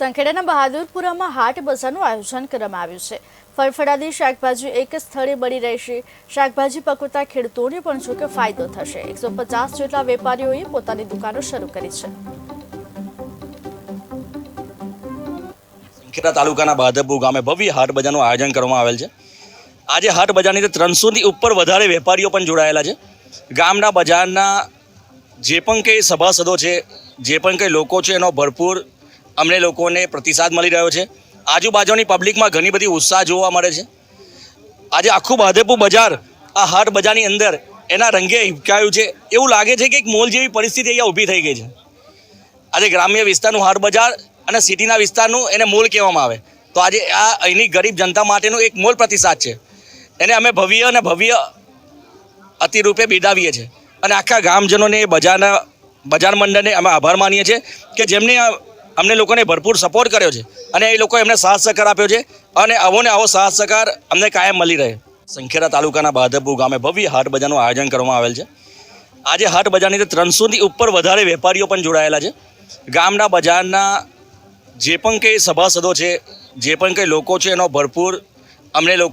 સંખેડાના બહાદુરપુરામાં હાટ બજારનું આયોજન કરવામાં આવ્યું છે. ફળફળાદી શાકભાજી એક સ્થળે બળી રહેશે. શાકભાજી પકવતા ખેડૂતોને પણ જો કે ફાયદો થશે? એકસો પચાસ જેટલા વેપારીઓએ પોતાની દુકાનો શરૂ કરી છે. ખેડા તાલુકાના બહાદરપુર ગામે ભવ્ય હાટ બજારનું આયોજન કરવામાં આવેલ છે. આજે હાટ બજારની અંદર ત્રણસોથી ઉપર વધારે વેપારીઓ પણ જોડાયેલા છે. ગામના બજારના જે પણ કંઈ સભાસદો છે, જે પણ કંઈ લોકો છે, એનો ભરપૂર અમને લોકોને પ્રતિસાદ મળી રહ્યો છે. આજુબાજુની પબ્લિકમાં ઘણી બધી ઉત્સાહ જોવા મળે છે. આજે આખું બાધેપુર બજાર, આ હાટ બજારની અંદર એના રંગે હિપકાયું છે. એવું લાગે છે કે એક મોલ જેવી પરિસ્થિતિ અહીંયા ઊભી થઈ ગઈ છે. આજે ગ્રામ્ય વિસ્તારનું હાટ બજાર અને સિટીના વિસ્તારનું એને મોલ કહેવામાં આવે. તો આજે આ અહીંની ગરીબ જનતા માટેનું એક મોલ પ્રતિસાદ છે. એને અમે ભવ્ય અને ભવ્ય અતિરૂપે બિરદાવીએ છીએ. અને આખા ગામજનોને એ બજારના, બજાર મંડળને અમે આભાર માનીએ છીએ કે જેમને આ અમને લોકોને ભરપૂર સપોર્ટ કર્યો છે અને એ લોકો એમને સાથ સહકાર આપ્યો છે અને આવો ને આવો સાથ સહકાર અમને કાયમ મળી રહે. સંખેડા તાલુકાના બાધપુર ગામે ભવ્ય હાટ બજારનું આયોજન કરવામાં આવેલ છે. આજે હાટ બજારની ત્રણસોથી ઉપર વધારે વેપારીઓ પણ જોડાયેલા છે. ગામના બજારના જે પણ કંઈ સભાસદો છે, જે પણ કંઈ લોકો છે, એનો ભરપૂર અમને લોકો